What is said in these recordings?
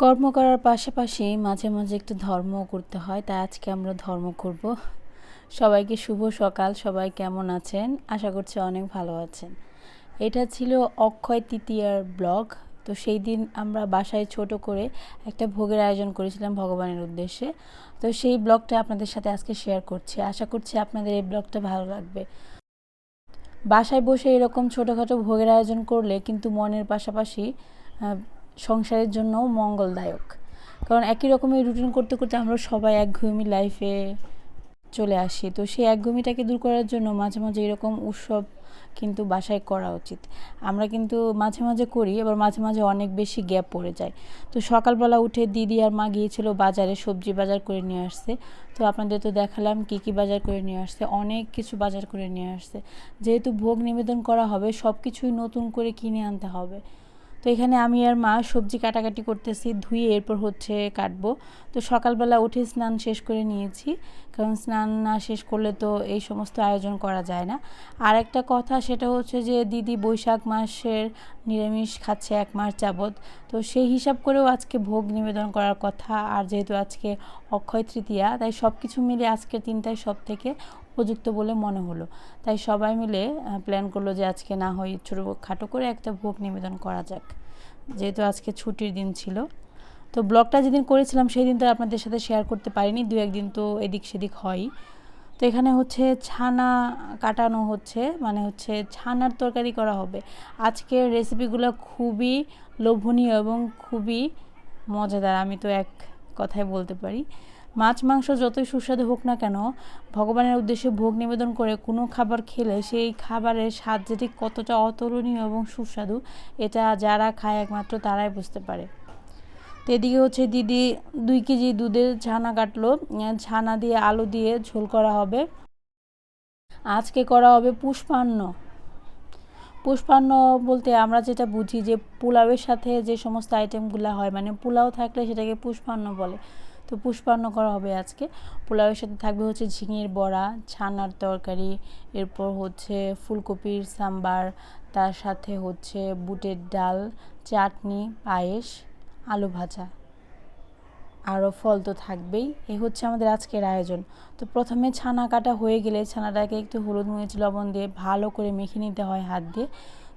কর্ম করার পাশাপাশি মাঝে মাঝে একটু ধর্ম করতে হয়, তাই আজকে আমরা ধর্ম করব। সবাইকে শুভ সকাল, সবাই কেমন আছেন? আশা করছি অনেক ভালো আছেন। এটা ছিল অক্ষয় তৃতীয়ার ব্লগ। তো সেই দিন আমরা বাসায় ছোট করে একটা ভোগের আয়োজন করেছিলাম ভগবানের উদ্দেশ্যে। তো সেই ব্লগটা আপনাদের সাথে আজকে শেয়ার করছি। আশা করছি আপনাদের এই ব্লগটা ভালো লাগবে। বাসায় বসে এরকম ছোটোখাটো ভোগের আয়োজন করলে কিন্তু মনের পাশাপাশি সংসারের জন্যও মঙ্গলদায়ক। কারণ একই রকমের রুটিন করতে করতে আমরা সবাই একঘেয়েমি লাইফে চলে আসি। তো সেই একঘেয়েমিটাকে দূর করার জন্য মাঝে মাঝে এরকম উৎসব কিন্তু বাসায় করা উচিত। আমরা কিন্তু মাঝে মাঝে করি এবার মাঝে মাঝে অনেক বেশি গ্যাপ পড়ে যায়। তো সকালবেলা উঠে দিদি আর মা গিয়েছিল বাজারে সবজি বাজার করে নিয়ে আসছে তো আপনাদের তো দেখালাম কী কী বাজার করে নিয়ে আসছে অনেক কিছু বাজার করে নিয়ে আসছে যেহেতু ভোগ নিবেদন করা হবে সব কিছুই নতুন করে কিনে আনতে হবে। তো এখানে আমি আর মা সবজি কাটাকাটি করতেছি, ধুয়ে এরপর হচ্ছে কাটবো। তো সকালবেলা উঠে স্নান শেষ করে নিয়েছি। কারণ স্নান না শেষ করলে তো এই সমস্ত আয়োজন করা যায় না। আর একটা কথা সেটা হচ্ছে যে দিদি বৈশাখ মাসের নিরামিষ খাচ্ছে এক মাস যাবৎ। তো সেই হিসাব করেও আজকে ভোগ নিবেদন করার কথা। আর যেহেতু আজকে অক্ষয় তৃতীয়া, তাই সব কিছু মিলে আজকের দিনটাই সব থেকে উপযুক্ত বলে মনে হলো। তাই সবাই মিলে প্ল্যান করল যে আজকে না হয় ছোটো খাটো করে একটা ভোগ নিবেদন করা যাক। যেহেতু আজকে ছুটির দিন ছিল। তো ব্লগটা যেদিন করেছিলাম সেই দিন তো আপনাদের সাথে শেয়ার করতে পারিনি, দু একদিন তো এদিক সেদিক হয়ই তো এখানে হচ্ছে ছানা কাটানো হচ্ছে মানে হচ্ছে ছানার তরকারি করা হবে। আজকের রেসিপিগুলো খুবই লোভনীয় এবং খুবই মজাদার, আমি তো এক কথায় বলতে পারি। মাছ, মাংস যতই সুস্বাদু হোক না কেন, ভগবানের উদ্দেশ্যে ভোগ নিবেদন করে কোনো খাবার খেলে সেই খাবারের স্বাদ যে ঠিক কতটা অতুলনীয় এবং সুস্বাদু, এটা যারা খায় একমাত্র তারাই বুঝতে পারে। তো এদিকে হচ্ছে দিদি দুই কেজি দুধের ছানা কাটলো ছানা দিয়ে আলু দিয়ে ঝোল করা হবে। আজকে করা হবে পুষ্পান্ন। পুষ্পান্ন বলতে আমরা যেটা বুঝি যে পোলাওয়ের সাথে যে সমস্ত আইটেমগুলো হয় মানে পোলাও থাকলে সেটাকে পুষ্পান্ন বলে। তো পুষ্পান্ন করা হবে আজকে। পোলাওয়ের সাথে থাকবে হচ্ছে ঝিঙের বড়া, ছানার তরকারি, এরপর হচ্ছে ফুলকপির সাম্বার, তার সাথে হচ্ছে বুটের ডাল, চাটনি, পায়েস। আলু ভাজা। আরও ফল তো থাকবেই। এ হচ্ছে আমাদের আজকের আয়োজন। তো প্রথমে ছানা কাটা হয়ে গেলে ছানাটাকে একটু হলুদ মরিচ, লবণ দিয়ে ভালো করে মেখে নিতে হয় হাত দিয়ে।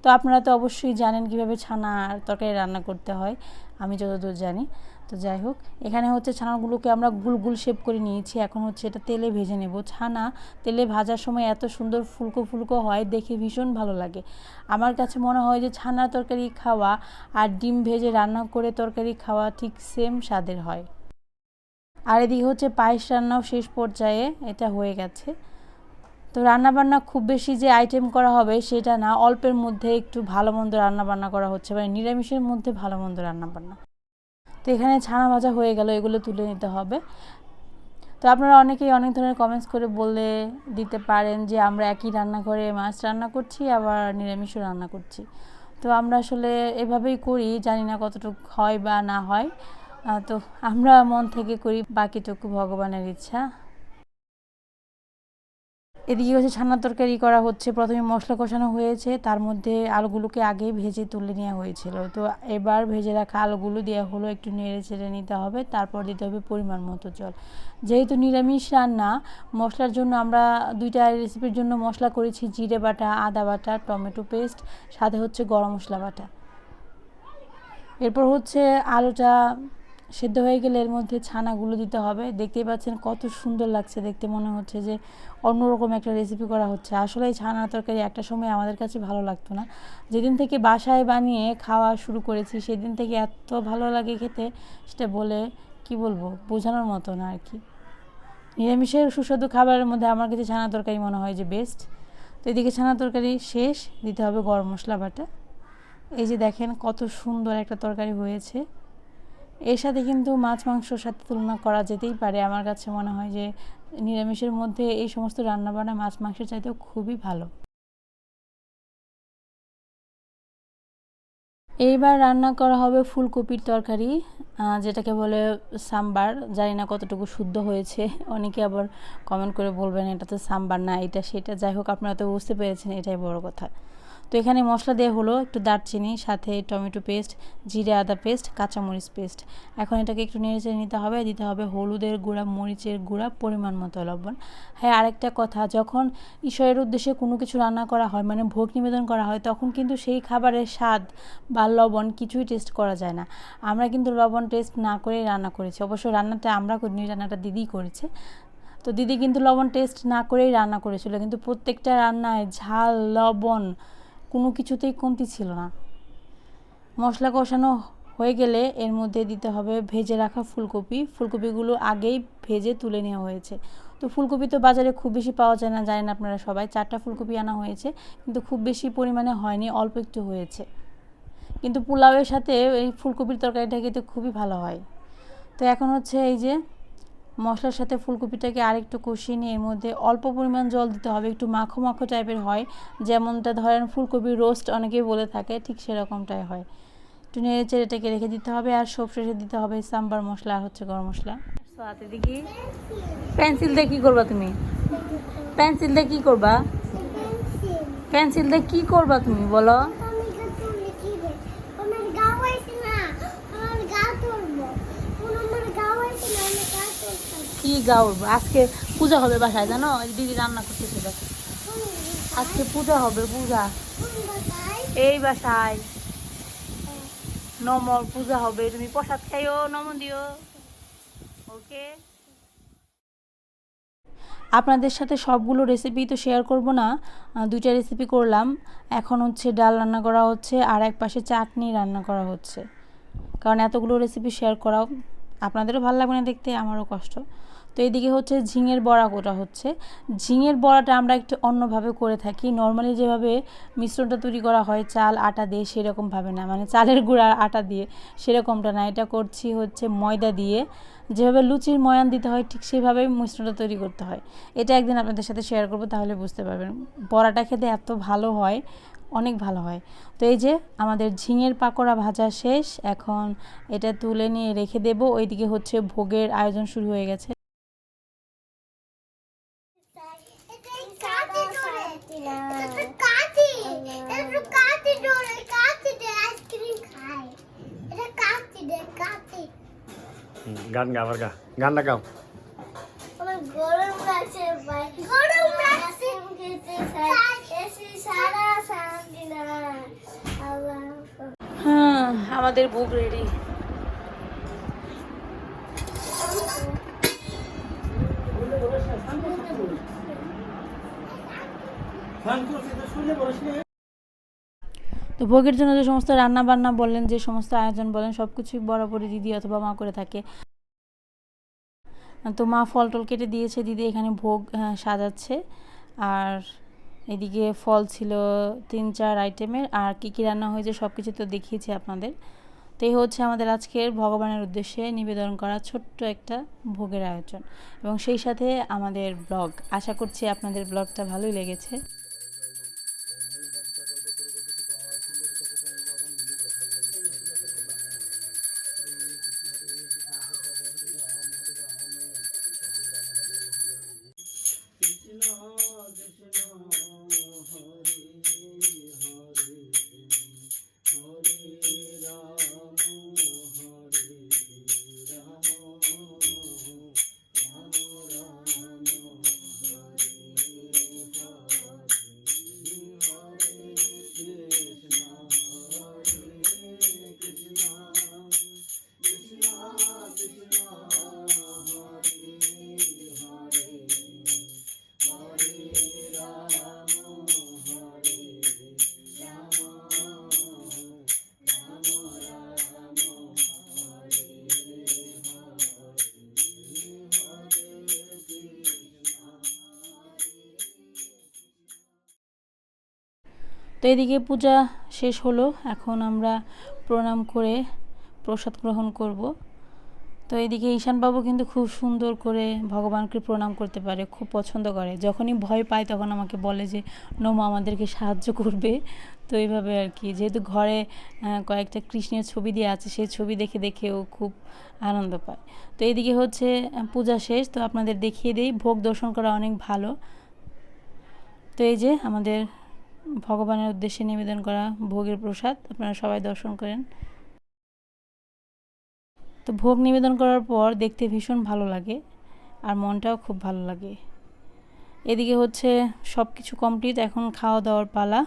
তো আপনারা তো অবশ্যই জানেন কীভাবে ছানা আর তরকারি রান্না করতে হয়। আমি যতদূর জানি। তো যাই হোক, এখানে হচ্ছে ছানাগুলোকে আমরা গুল গুল শেপ করে নিয়েছি। এখন হচ্ছে এটা তেলে ভেজে নেব। ছানা তেলে ভাজার সময় এত সুন্দর ফুলকো ফুলকো হয়, দেখে ভীষণ ভালো লাগে। আমার কাছে মনে হয় যে ছানা তরকারি খাওয়া আর ডিম ভেজে রান্না করে তরকারি খাওয়া ঠিক সেম স্বাদের হয়। আর এদিকে হচ্ছে পায়েস রান্নাও শেষ পর্যায়ে এটা হয়ে গেছে। তো রান্নাবান্না খুব বেশি যে আইটেম করা হবে সেটা না, অল্পের মধ্যে একটু ভালো মন্দ রান্নাবান্না করা হচ্ছে। মানে নিরামিষের মধ্যে ভালো মন্দ রান্নাবান্না। তো এখানে ছানা ভাজা হয়ে গেল, এগুলো তুলে নিতে হবে। তো আপনারা অনেকেই অনেক ধরনের কমেন্টস করে বলে দিতে পারেন যে, আমরা একই রান্নাঘরে মাছ রান্না করছি, আবার নিরামিষও রান্না করছি। তো আমরা আসলে এভাবেই করি, জানি না কতটুকু হয় বা না হয়। তো আমরা মন থেকে করি, বাকিটুকু ভগবানের ইচ্ছা। এদিকে হচ্ছে ছানার তরকারি করা হচ্ছে, প্রথমে মশলা কষানো হয়েছে, তার মধ্যে আলুগুলোকে আগেই ভেজে তুলে নেওয়া হয়েছিল। তো এবার ভেজে রাখা আলুগুলো দেওয়া হলো, একটু নেড়ে চেড়ে নিতে হবে, তারপর দিতে হবে পরিমাণ মতো জল। যেহেতু নিরামিষ রান্না, মশলার জন্য আমরা দুইটা রেসিপির জন্য মশলা করেছি, জিরে বাটা, আদা বাটা, টমেটো পেস্ট সাথে হচ্ছে গরম মশলা বাটা। এরপর হচ্ছে আলুটা সেদ্ধ হয়ে গেলে এর মধ্যে ছানাগুলো দিতে হবে। দেখতেই পাচ্ছেন কত সুন্দর লাগছে দেখতে, মনে হচ্ছে যে অন্যরকম একটা রেসিপি করা হচ্ছে। আসলে এই ছানা তরকারি একটা সময় আমাদের কাছে ভালো লাগতো না। যেদিন থেকে বাসায় বানিয়ে খাওয়া শুরু করেছি, সেদিন থেকে এত ভালো লাগে খেতে, সেটা বলে কি বলব, বোঝানোর মতো না আর কি। নিরামিষের সুস্বাদু খাবারের মধ্যে আমার কাছে ছানা তরকারি মনে হয় যে বেস্ট তো এদিকে ছানা তরকারি শেষ, দিতে হবে গরম মশলা বাটা। এই যে দেখেন কত সুন্দর একটা তরকারি হয়েছে। এর সাথে কিন্তু মাছ মাংসর সাথে তুলনা করা যেতেই পারে। আমার কাছে মনে হয় যে নিরামিষের মধ্যে এই সমস্ত রান্নাবান্না মাছ মাংসের চাইতেও খুবই ভালো। এইবার রান্না করা হবে ফুলকপির তরকারি যেটাকে বলে সাম্বার। জানি না কতটুকু শুদ্ধ হয়েছে। অনেকে আবার কমেন্ট করে বলবেন এটা তো সাম্বার না, এটা সেটা। যাই হোক, আপনারা তো বুঝতে পেরেছেন, এটাই বড় কথা। তো এখানে মশলা দেওয়া হলো একটু দারচিনি, সাথে টমেটো পেস্ট, জিরে আদা পেস্ট, কাঁচামরিচ পেস্ট। এখন এটাকে একটু নেড়ে নিতে হবে, দিতে হবে হলুদের গুঁড়া, মরিচের গুঁড়া, পরিমাণ মতো লবণ। হ্যাঁ আরেকটা কথা, যখন ঈশ্বরের উদ্দেশ্যে কোনো কিছু রান্না করা হয় মানে ভোগ নিবেদন করা হয়, তখন কিন্তু সেই খাবারের স্বাদ বা লবণ কিছুই টেস্ট করা যায় না। আমরা কিন্তু লবণ টেস্ট না করেই রান্না করেছি। অবশ্য রান্নাটা আমরা করিনি, রান্নাটা দিদি করেছে। তো দিদি কিন্তু লবণ টেস্ট না করেই রান্না করেছিল, কিন্তু প্রত্যেকটা রান্নায় ঝাল, লবণ কোনো কিছুতেই কমতি ছিল না। মশলা কষানো হয়ে গেলে এর মধ্যে দিতে হবে ভেজে রাখা ফুলকপি। ফুলকপিগুলো আগেই ভেজে তুলে নেওয়া হয়েছে। তো ফুলকপি তো বাজারে খুব বেশি পাওয়া যায় না, জানেন আপনারা সবাই। চারটা ফুলকপি আনা হয়েছে, কিন্তু খুব বেশি পরিমাণে হয়নি, অল্প একটু হয়েছে। কিন্তু পোলাওয়ের সাথে এই ফুলকপির তরকারিটা খেতে খুবই ভালো হয়। তো এখন হচ্ছে এই যে মশলার সাথে ফুলকপিটাকে আরেকটু কষিয়ে নিয়ে এর মধ্যে অল্প পরিমাণ জল দিতে হবে, একটু মাখো মাখো টাইপের হয়। যেমনটা ধরেন ফুলকপির রোস্ট অনেকেই বলে থাকে, ঠিক সেরকমটাই হয়। একটু নেড়ে চেড়ে এটাকে রেখে দিতে হবে আর সব শেষে দিতে হবে সাম্বার মশলা আর হচ্ছে গরম মশলা। দেখি। পেন্সিল দিয়ে কী করবা তুমি? পেন্সিল দিয়ে কী করবা? পেন্সিল দিয়ে কী করবা তুমি বলো? কি গাউব আজকে পূজা হবে বাসায়, জানো? দিদি রান্না করতেছে, দেখো। আজকে পূজা হবে, পূজা। এই বাসায়। নমর পূজা হবে, তুমি প্রসাদ খাইও, নমন দিও। ওকে? আপনাদের সাথে সবগুলো রেসিপি তো শেয়ার করব না। দুইটা রেসিপি করলাম। এখন হচ্ছে ডাল রান্না করা হচ্ছে, আর এক পাশে চাটনি রান্না করা হচ্ছে। কারণ এতগুলো রেসিপি শেয়ার করাও, আপনাদেরও ভালো লাগবে না দেখতে, আমারও কষ্ট। তো এদিকে হচ্ছে ঝিঙের বড়া কোটা হচ্ছে। ঝিঙের বড়াটা আমরা একটু অন্যভাবে করে থাকি। নর্মালি যেভাবে মিশ্রণটা তৈরি করা হয়, চাল, আটা দিয়ে সেরকমভাবে না। মানে চালের গুঁড়া আটা দিয়ে সেরকমটা না। এটা করছি হচ্ছে ময়দা দিয়ে। যেভাবে লুচির ময়ান দিতে হয়, ঠিক সেভাবেই মিশ্রণটা তৈরি করতে হয়। এটা একদিন আপনাদের সাথে শেয়ার করব, তাহলে বুঝতে পারবেন। বড়াটা খেতে এত ভালো হয়, অনেক ভালো হয়। তো এই যে আমাদের ঝিঙের পাকোড়া ভাজা শেষ। এখন এটা তুলে নিয়ে রেখে দেব। ওইদিকে হচ্ছে ভোগের আয়োজন শুরু হয়ে গেছে। গান গা আবার গা গানটা গাও গরম লাগছে লাগছে সারা হ্যাঁ আমাদের ভোগ রেডি তো ভোগের জন্য যে সমস্ত রান্না বান্না বলেন, যে সমস্ত আয়োজন বলেন সব কিছুই বরাবরই দিদি অথবা মা করে থাকে। তো মা ফল টল কেটে দিয়েছে, দিদি এখানে ভোগ সাজাচ্ছে। আর এদিকে ফল ছিল তিন চার আইটেমের, আর কী কী রান্না হয়েছে সব কিছু তো দেখিয়েছি আপনাদের। তো এই হচ্ছে আমাদের আজকের ভগবানের উদ্দেশ্যে নিবেদন করা ছোট্ট একটা ভোগের আয়োজন। এবং সেই সাথে আমাদের ব্লগ। আশা করছি আপনাদের ব্লগটা ভালোই লেগেছে। তো এদিকে পূজা শেষ হলো। এখন আমরা প্রণাম করে প্রসাদ গ্রহণ করব। তো এদিকে ঈশানবাবু কিন্তু খুব সুন্দর করে ভগবানকে প্রণাম করতে পারে, খুব পছন্দ করে। যখনই ভয় পায় তখন আমাকে বলে যে, নোমা আমাদেরকে সাহায্য করবে। তো এইভাবে আর কি। যেহেতু ঘরে কয়েকটা কৃষ্ণের ছবি দিয়ে আছে, সেই ছবি দেখে দেখে ও খুব আনন্দ পায়। তো এদিকে হচ্ছে পূজা শেষ। তো আপনাদের দেখিয়ে দিই, ভোগ দর্শন করা অনেক ভালো। তো এই যে আমাদের ভগবানের উদ্দেশ্যে নিবেদন করা ভোগের প্রসাদ, আপনারা সবাই দর্শন করেন। তো ভোগ নিবেদন করার পর দেখতে ভীষণ ভালো লাগে আর মনটাও খুব ভালো লাগে। এদিকে হচ্ছে সব কিছু কমপ্লিট এখন খাওয়া দাওয়ার পালা।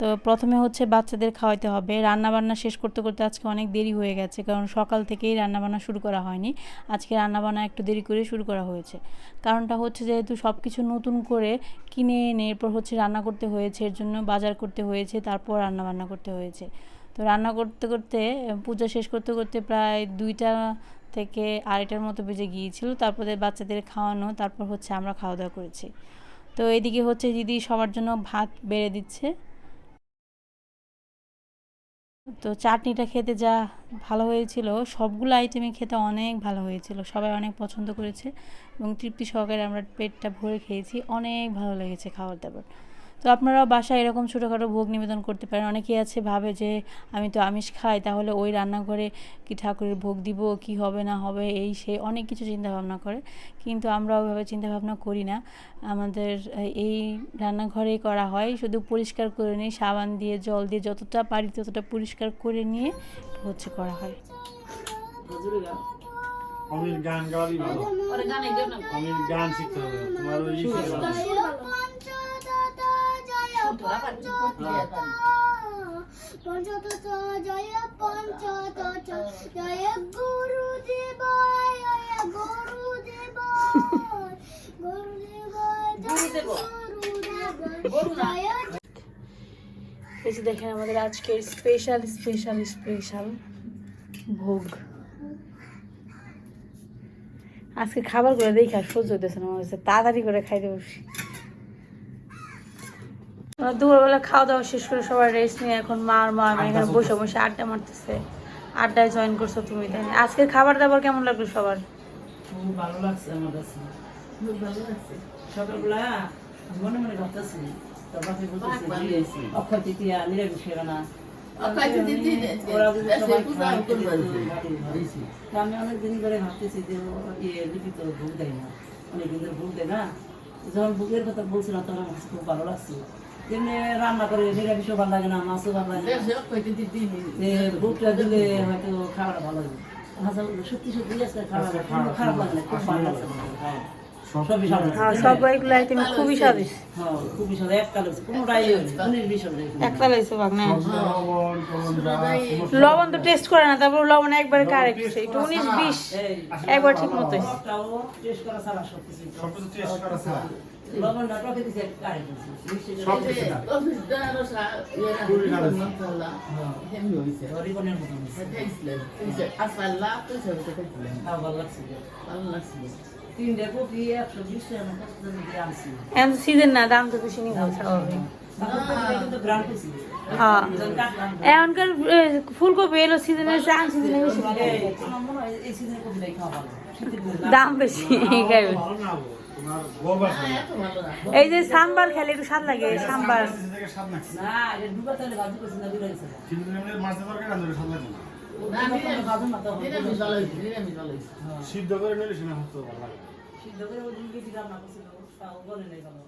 তো প্রথমে হচ্ছে বাচ্চাদের খাওয়াইতে হবে। রান্না বান্না শেষ করতে করতে আজকে অনেক দেরি হয়ে গেছে, কারণ সকাল থেকেই রান্না বান্না শুরু করা হয়নি। আজকে রান্না বান্না একটু দেরি করে শুরু করা হয়েছে। কারণটা হচ্ছে যেহেতু সব কিছু নতুন করে কিনে এনে এরপর হচ্ছে রান্না করতে হয়েছে, এর জন্য বাজার করতে হয়েছে, তারপর রান্না বান্না করতে হয়েছে। তো রান্না করতে করতে, পূজা শেষ করতে করতে প্রায় দুইটা থেকে আড়াইটার মতো বেজে গিয়েছিল। তারপরে বাচ্চাদের খাওয়ানো, তারপর হচ্ছে আমরা খাওয়া দাওয়া করেছি। তো এদিকে হচ্ছে দিদি সবার জন্য ভাত বেড়ে দিচ্ছে। তো চাটনিটা খেতে যা ভালো হয়েছিল। সবগুলো আইটেমে খেতে অনেক ভালো হয়েছিল। সবাই অনেক পছন্দ করেছে এবং তৃপ্তি সহকারে আমরা পেটটা ভরে খেয়েছি। অনেক ভালো লেগেছে খাবার দাবার। তো আপনারাও বাসায় এরকম ছোটোখাটো ভোগ নিবেদন করতে পারেন। অনেকেই আছে ভাবে যে আমি তো আমিষ খাই তাহলে ওই রান্নাঘরে কি ঠাকুরের ভোগ দিব কি হবে না হবে? এই সেই অনেক কিছু চিন্তা ভাবনা করে। কিন্তু আমরা ওইভাবে চিন্তা ভাবনা করি না। আমাদের এই রান্নাঘরেই করা হয় শুধু পরিষ্কার করে নিই সাবান দিয়ে জল দিয়ে যতটা পারি ততটা পরিষ্কার করে নিয়ে হচ্ছে করা হয়। গান গাওয়ারই ভালো। গান শিখতে হবে। তোমার গুরুদেব এই যে দেখেন আমাদের আজকের স্পেশাল স্পেশাল স্পেশাল ভোগ। আজকে খাবার করে দেখি আর সহ্য হইতেছে না তাড়াতাড়ি করে খাইতে বসি আমরা দুপুরবেলা খাওয়া দাওয়া শেষ করে সবাই রেস্ট নিয়ে এখন মা আর মা আমি এখানে বসে বসে আড্ডা মারতেছে। আড্ডায় জয়েন করছ তুমি তাই আজকের খাবার দাবার কেমন লাগল সবার? ভালো লাগছে আমার কাছে। ভালো লাগছে। সকালবেলা মনে মনে ভাবতেছি অক্ষয় তৃতীয়া নিরামিষ না। আমি অনেকদিন ধরে ভাবতেছি যে ইয়ে লিপি তো ভোগ দেয় না। অনেকদিন ধরে ভোগ দেয় না। যখন ভোগের কথা বলছিলাম তখন আমার খুব ভালো লাগছে। তেমনি রান্না করে নিরামিষও ভালো লাগে না মাছও ভালো লাগে ভোগটা দিলে হয়তো খাওয়াটা ভালো হবে আচ্ছা, সত্যি সত্যি খাবার খারাপ খারাপ লাগে না খুব ভালো লাগছে। সবই ভালো লাগছে। হ্যাঁ আইটেম খুবই স্বাদিষ্ট। হ্যাঁ, না? লবণ, তো টেস্ট করে না তারপর লবণ একবারে কারেক্ট একটু উনিশ বিশ একবার ঠিক মতো সব সব তো সব ভালো লাগছে। ভালো লাগছিল সিজন না দাম তো বেশি নিব। হ্যাঁ এখনকার ফুলকপি এলো আন সিজনে বেশি দাম। মনে হয় বেশি খাইবে এই যে সাম্বার খেলে একটু স্বাদ লাগে সাম্বার। না, সিদ্ধ করে নিলে সেটা হতো ভালো লাগে সিদ্ধ করে ওই দিন করছিল, বলে নাই ভালো।